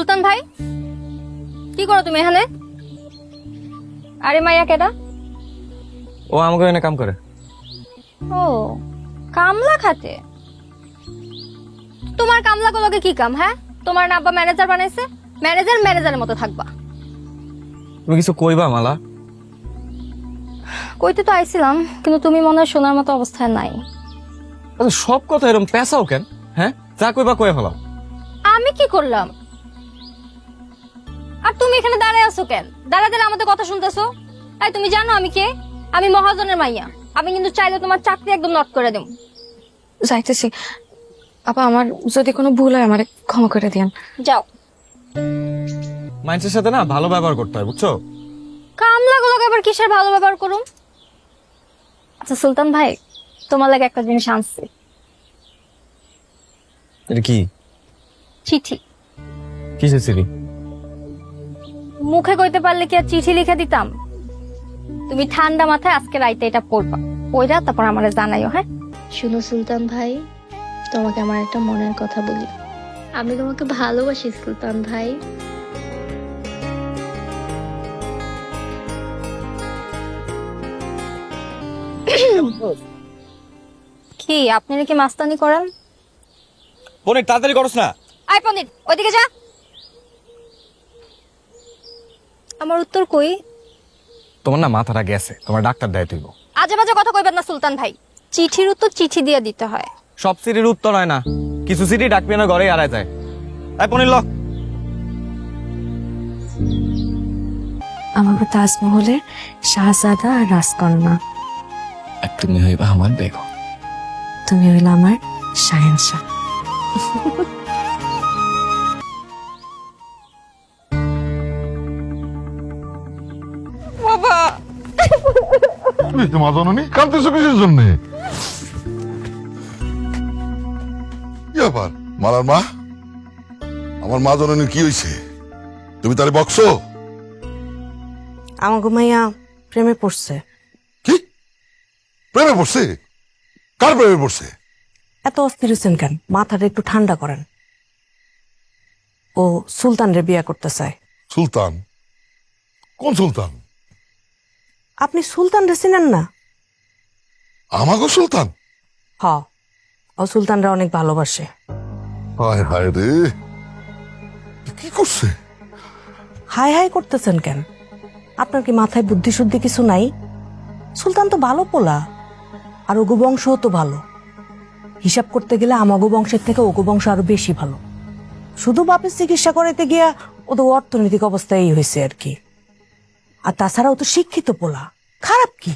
সুলতান ভাই? কি করো তুমি এখানে? আরে মাইয়া কেডা? ও আমাকে এনে কাম করে। ও কামলা খাতে? তোমার কামলা গুলোকে কি কাম হ্যাঁ? তোমার না আব্বা ম্যানেজার বানাইছে? ম্যানেজার ম্যানেজারের মতো থাকবা। তুমি কিছু কইবা মালা? কইতে তো আইছিলাম কিন্তু তুমি মনে হয় শোনার মতো অবস্থায় নাই। আচ্ছা সব কথা এরকম পেঁচাও কেন হ্যাঁ? যা কইবা কয়ে ফেলাও। আমি কি করলাম? আর তুমি এখানে দাঁড়ায় আছো কেন? দাঁড়া দাঁড়া আমাদের কথা শুনতেছো? এই তুমি জানো আমি কে? আমি মহাজনের মাইয়া। আমি কিন্তু চাইলে তোমার চাকরি একদম নট করে দেব। যাইতেছি। আপা আমার যদি কোনো ভুল হয় আমার ক্ষমা করে দিয়েন। যাও। মানুষের সাথে না ভালো ব্যবহার করতে হয় বুঝছ? কামলা গুলোকে আবার কিসের ভালো ব্যবহার করুম? আচ্ছা সুলতান ভাই তোমার লাগে একটা জিনিস আনছি। এটা কি? চিঠি। কিসের সিরি মুখে কইতে পারলে কি আর চিঠি লিখে দিতাম? তুমি ঠান্ডা মাথায় আজকে রাইতে এটা পড়বা। পড়া তারপর আমারে জানাইও হ্যাঁ? শুনো সুলতান ভাই তোমাকে আমার একটা মনের কথা বলি। আমি তোমাকে ভালোবাসি সুলতান ভাই। কি আপনি নাকি মাস্তানি করেন? অনেক তাড়াতাড়ি করস না। আয় পণ্ডিত ওইদিকে যা। আমার উত্তর কই? তোমার না মাথাটা গেছে তোমার ডাক্তার দেয় তুইব আজে বাজে কথা কইবেন না সুলতান ভাই। চিঠির উত্তর চিঠি দিয়ে দিতে হয়। সব সিটির উত্তর হয় না। কিছু সিটি ডাকবি না ঘরে আড়াই যায়। এই পনির ল আমার তাজমহলের শাহজাদা আর রাজকন্যা। আর তুমি হইবা আমার বেগম। তুমি হইল আমার শাহেনশাহ। বুঝতে মা জননী কাঁদতেছো কিসের জন্যে? কি ব্যাপার? মালার মা আমার মা জননী কি হয়েছে তুমি তারে বকছো? আমার মাইয়া প্রেমে পড়ছে। কি? প্রেমে পড়ছে? কার প্রেমে পড়ছে? এত অস্থির হচ্ছেন কেন? মাথাটা একটু ঠান্ডা করেন। ও সুলতান রে বিয়ে করতে চায়। সুলতান? কোন সুলতান? আপনি সুলতানরে চিনেন না? আমাকে সুলতান? হ। ও সুলতানরা অনেক ভালোবাসে। হায় হায় রে। কি করছে? হাই হাই করতেছেন কেন? আপনার কি মাথায় বুদ্ধি শুদ্ধি কিছু নাই? সুলতান তো ভালো পোলা আর ওগো বংশও তো ভালো। হিসাব করতে গেলে আমাগো বংশের থেকে ওগো বংশ আরও বেশি ভালো। শুধু বাপের চিকিৎসা করাইতে গিয়া ওদের অর্থনৈতিক অবস্থা এই হয়েছে আর কি। আর তাছাড়াও তো শিক্ষিত পোলা। খারাপ কি?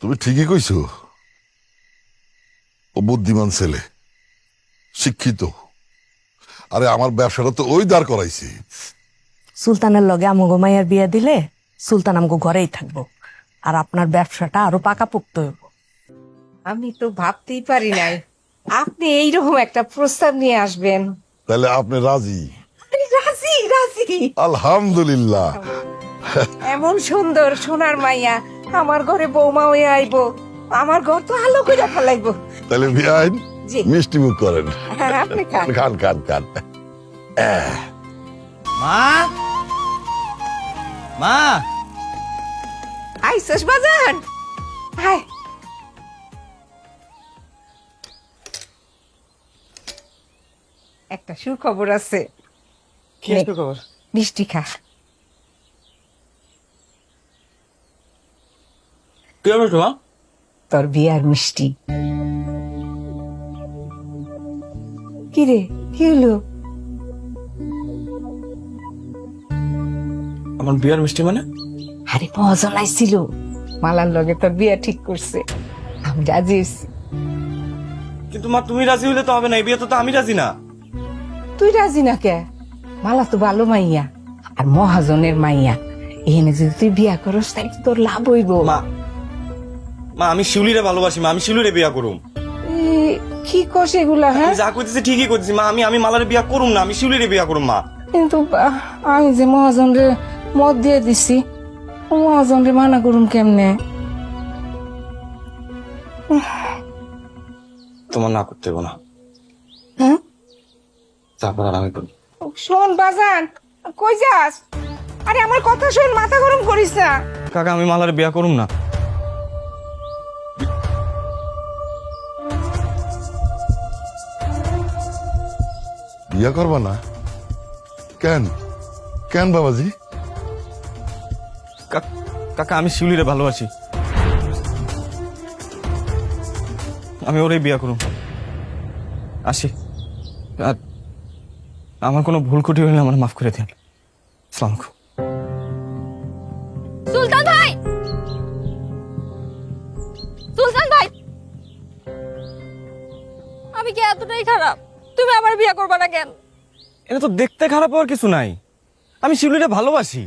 তুমি ঠিকই কইছো। ও বুদ্ধিমান ছেলে শিক্ষিত। আরে আমার ব্যবসাটা তো ওই দাঁড় করাইছি। সুলতানের লগে আমগো মাইয়ার বিয়ে দিলে সুলতান আমগো ঘরেই থাকব। আর আপনার ব্যবসাটা আরও পাকাপোক্ত হইব। আমি তো ভাবতেই পারি নাই। আপনি এইরকম একটা প্রস্তাব নিয়ে আসবেন। তাহলে আপনি রাজি? আলহামদুলিল্লাহ। এমন সুন্দর সোনার মাইয়া আমার ঘরে বৌমা হয়ে আইবো। আমার ঘর তো আলো করে ফেলাইবো। তাহলে বিআইন জি। মিষ্টি মুখ করেন। হ্যাঁ, আপনি খান। খান খান খান। মা! মা! আইসস বাজান? হাই একটা সুখবর আছে। কি খবর মিষ্টি খা। তোর বিয়ার মিষ্টি। কি রে কি হলো? আমার বিয়ার মিষ্টি মানে? আরে মজন আইছিল মালার লগে তোর বিয়া ঠিক করছে। আমি রাজি কিন্তু মা তুমি রাজি হইলে তো হবে না এই বিয়ে তো আমি রাজি না। তুই রাজি না কে? মালা তো ভালো মাইয়া আর মহাজনের মাইয়া। এনে যদি তুই বিয়া করস তাই তোর লাভ হইব। মা মা আমি শিউলিরে ভালোবাসি মা আমি শিউলিরে বিয়া করুম। কি কস এগুলা হ্যাঁ? যা কইতেছি ঠিকই কইতেছি মা আমি আমি মালারে বিয়া করুম না আমি শিউলিরে বিয়া করুম মা। কিন্তু আমি যে মহাজনরে মত দিয়ে দিছি মহাজনরে মানা করুম কেমনে? তোমার না করতে না। হ্যাঁ? তারপর আর আমি করব শোন বাজান কই যাস? আরে আমার কথা শোন মাথা গরম করিস না। কাকা আমি মালার বিয়া করুম না। বিয়া করবা না? কেন? কেন বাবাজি? কা- কাকা আমি শিউলিরে ভালোবাসি। আমি ওরেই বিয়া করুম। আসি। আর আমার কোনো ভুল কুটি হইলে আমার মাফ করে দিন। সালাম সুলতান ভাই! সুলতান ভাই! আমি কি এতটাই খারাপ? তুমি আমার বিয়ে করবা না কেন? এটা তো দেখতে খারাপ হওয়ার কিছু নাই। আমি শিউলিরে ভালোবাসি।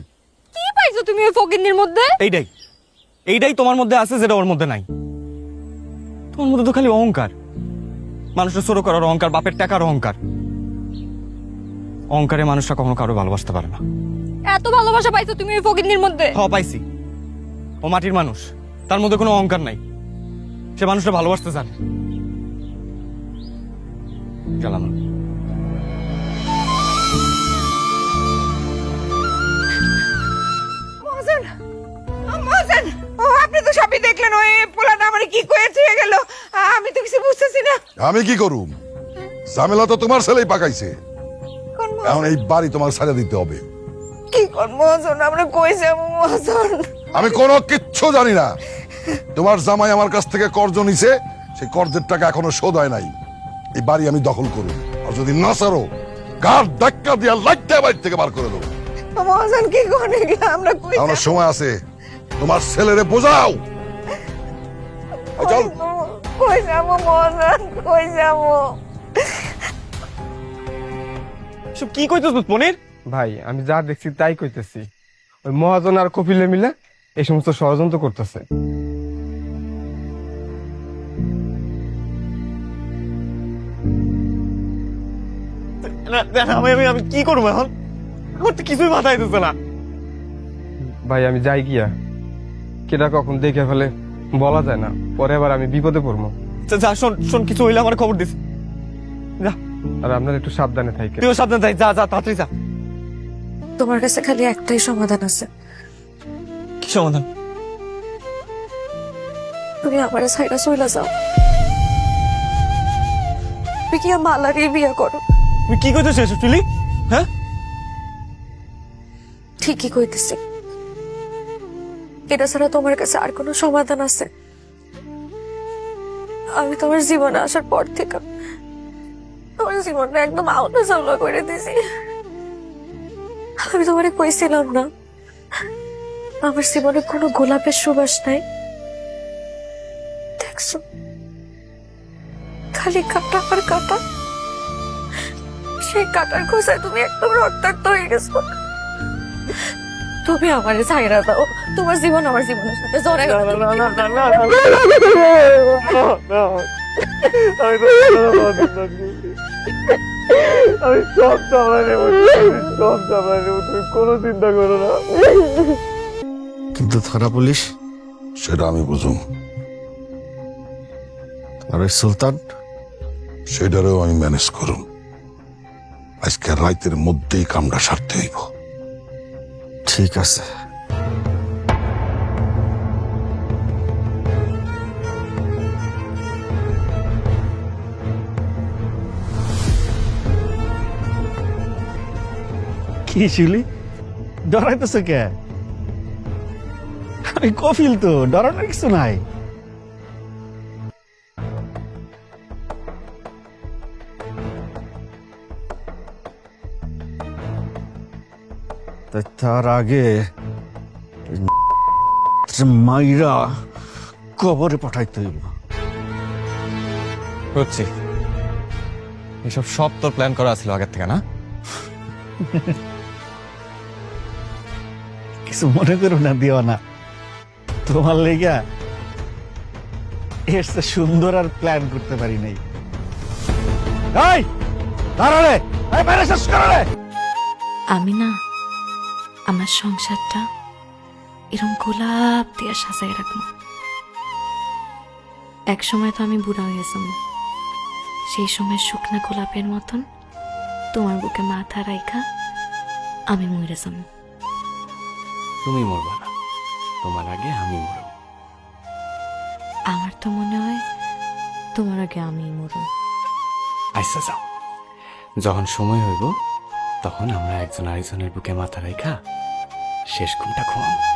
কি পাইছো তুমি ওই ফকিন্নির মধ্যে? এইটাই। এইটাই তোমার মধ্যে আছে যেটা ওর মধ্যে নাই। তোমার মধ্যে তো খালি অহংকার। মানুষের ছোট করার অহংকার বাপের টাকার অহংকার। অহংকারে মানুষরা কখনো কারও ভালোবাসতে পারে না। এত ভালোবাসা পাইছো তুমি ওই ফকিন্নির মধ্যে? হ পাইছি। ও মাটির মানুষ। তার মধ্যে কোনো অহংকার নাই। সে মানুষটা ভালোবাসতে জানে। গেলাম আপনি তো সবই দেখলেন ওই পোলাটা আমার কি গেল? আমি তো কিছু বুঝতেছি না। আমি কি করুম? ঝামেলা তো তোমার ছেলেই পাকাইছে। এখন এই বাড়ি তোমার সাজা দিতে হবে। কি কোন মহাজন? আমরা কই যাব মহাজন? আমি কোনো কিচ্ছু জানি না। তোমার জামাই আমার কাছ থেকে কর্জ নিছে সেই কর্জের টাকা এখনও শোধ হয় নাই। এই বাড়ি আমি দখল করুন। আর যদি না সারো গার ধাক্কা দিয়া লাইটটা বাড়ি থেকে বার করে দেবো। মহাজন কি এগুলা আমরা কই যাব? সময় আছে। তোমার ছেলেরে বোঝাও। চল। কই যাব মহাজন? কই যাব? সব কি কইতেছ মনির? ভাই আমি যা দেখছি তাই কইতেছি। ওই মহাজন আর কপিলে মিলে এই সমস্ত ষড়যন্ত্র করতেছে। আমি আমি আমি কি করব এখন? আমার তো কিছুই মাথায় দিতেছে না। ভাই আমি যাই গিয়া। কেটা কখন দেখে ফেলে বলা যায় না। পরে আবার আমি বিপদে পড়ব। যা, যা শোন শোন কিছু হইলে আমার খবর দিস। যা। আর আপনার একটু সাবধানে থাকেন। তুইও সাবধান থাক যা যা তাড়াতাড়ি যা। তোমার কাছে খালি একটাই সমাধান আছে। কি সমাধান? তুমি আমার সাইডা যাও। তুমি কি মালারই বিয়ে করো? তুই কি এসব চুলি? হ্যাঁ? ঠিকই কইতেছি। এটা ছাড়া তোমার কাছে আর কোনো সমাধান আছে? আমি তোমার জীবনে আসার পর থেকে জীবনটা একদম আউটা চাউলা করে দিয়েছি আমি তোমারে কইছিলাম না আমার জীবনে কোনো গোলাপের সুবাস নাই দেখছ খালি কাটা আর কাটা সেই কাটার খোঁজায় তুমি একদম রক্তাক্ত হয়ে গেছো তুমি আমারে ছাইরা দাও তোমার জীবন আমার জীবনের সাথে জড়ে গেল আমি সব সামলাই নেব সব সামলাই নেব তুমি কোনো চিন্তা করো না। কিন্তু থানা পুলিশ? সেটা আমি বুঝুম। আর ওই সুলতান? সেটারেও আমি ম্যানেজ করুম। আজকে রাইতের মধ্যেই কামটা সারতে হইব। ঠিক আছে। কি শিউলি ডরাইতেছ কে? আমি কফিল তো ডরানোর কিছু নাই। তার আগে মাইরা কবরে পাঠাইতে হইব। হচ্ছে। এসব সব তোর প্ল্যান করা ছিল আগের থেকে না? কিছু মনে করো না, দিও না। তোমার লেগা এর সুন্দর আর প্ল্যান করতে পারি নাই। আমি না, আমার সংসারটা এরকম গোলাপ দিয়ে সাজাই রাখব। এক সময় তো আমি বুড়া হয়ে গেছিলাম সেই সময় শুকনা গোলাপের মতন তোমার বুকে মাথা রাইখা আমি মরে যাম তুমি মরবা না। তোমার আগে আমি মরব। আমার তো মনে হয় তোমার আগে আমি মরব। আইসা যাও। যখন সময় হইব তখন আমরা একজন আরেকজনের বুকে মাথা রেখা শেষ ঘুমটা ঘুমাবো।